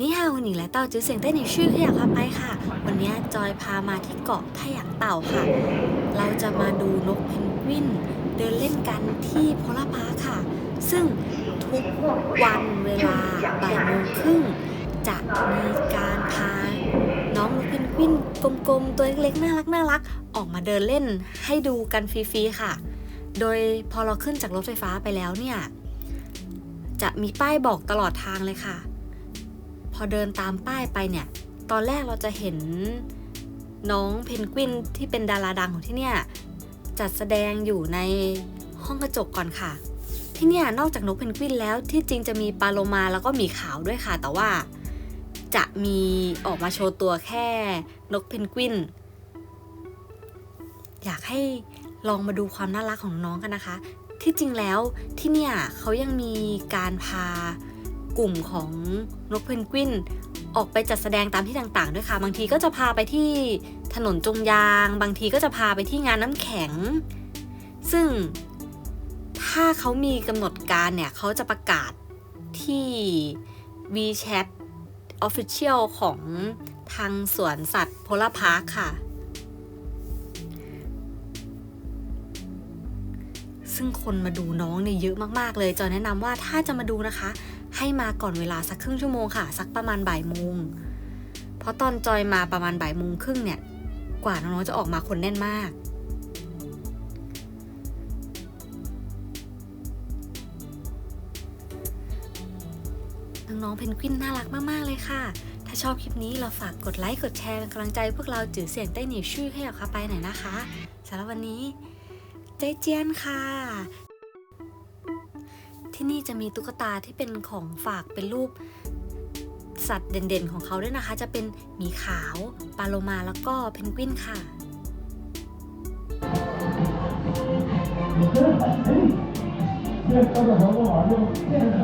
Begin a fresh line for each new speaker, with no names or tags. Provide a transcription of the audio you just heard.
นี่ฮาวหนิงและเต่าจื้อเสียงเต้นในชื่อขยับพาไปค่ะ วันนี้จอยพามาที่เกาะทะหยางเต่าค่ะ เราจะมาดูนกเพนกวิน เดินเล่นกันที่โพลาพาร์คค่ะ ซึ่งทุกวันเวลาบ่ายโมงครึ่งจะมีการพาน้องนกเพนกวินกลมๆ ตัวเล็กๆ น่ารักน่ารักออกมาเดินเล่นให้ดูกันฟรีๆค่ะ โดยพอเราขึ้นจากรถไฟฟ้าไปแล้วเนี่ย จะมีป้ายบอกตลอดทางเลยค่ะ พอเดินตามป้ายไปเนี่ย ตอนแรกเราจะเห็นน้องเพนกวินที่เป็นดาราดังของที่เนี่ย จัดแสดงอยู่ในห้องกระจกก่อนค่ะ ที่เนี่ยนอกจากนกเพนกวินแล้วที่จริงจะมีปลาโลมาแล้วก็หมีขาวด้วยค่ะ แต่ว่าจะมีออกมาโชว์ตัวแค่นกเพนกวิน อยากให้ลองมาดูความน่ารักของน้องกันนะคะ ที่จริงแล้วที่เนี่ยเขายังมีการพา กลุ่มของนกเพนกวินออกไปจัดแสดงตามที่ต่างๆ ด้วยค่ะ บางทีก็จะพาไปที่ถนนจงยาง บางทีก็จะพาไปที่งานน้ำแข็ง ซึ่งถ้าเขามีกำหนดการเนี่ยเขาจะประกาศที่ WeChat Official ของทางสวนสัตว์โพลาพาร์คค่ะ ซึ่งคนมาดูน้องเนี่ยเยอะมากๆเลยจอแนะนำว่าถ้าจะมาดูนะคะ ให้มาก่อนเวลาสักครึ่งชั่วโมงค่ะ สักประมาณบ่ายโมงเพราะตอนจอยมาประมาณบ่ายโมงครึ่งเนี่ย กว่าน้องๆจะออกมาคนแน่นมาก น้องๆเพนกวินน่ารักมากๆเลยค่ะ ถ้าชอบคลิปนี้เราฝากกดไลค์กดแชร์เป็นกำลังใจ พวกเราจือเสียงใต้หนีชื่อให้ออกค่ะไปหน่อยนะคะสำหรับวันนี้ใจเจียนค่ะ ที่นี่จะมีตุ๊กตาที่เป็นของฝากเป็นรูปสัตว์เด่นๆของเขาด้วยนะคะ จะเป็นหมีขาวปลาโลมาแล้วก็เพนกวินค่ะ
เ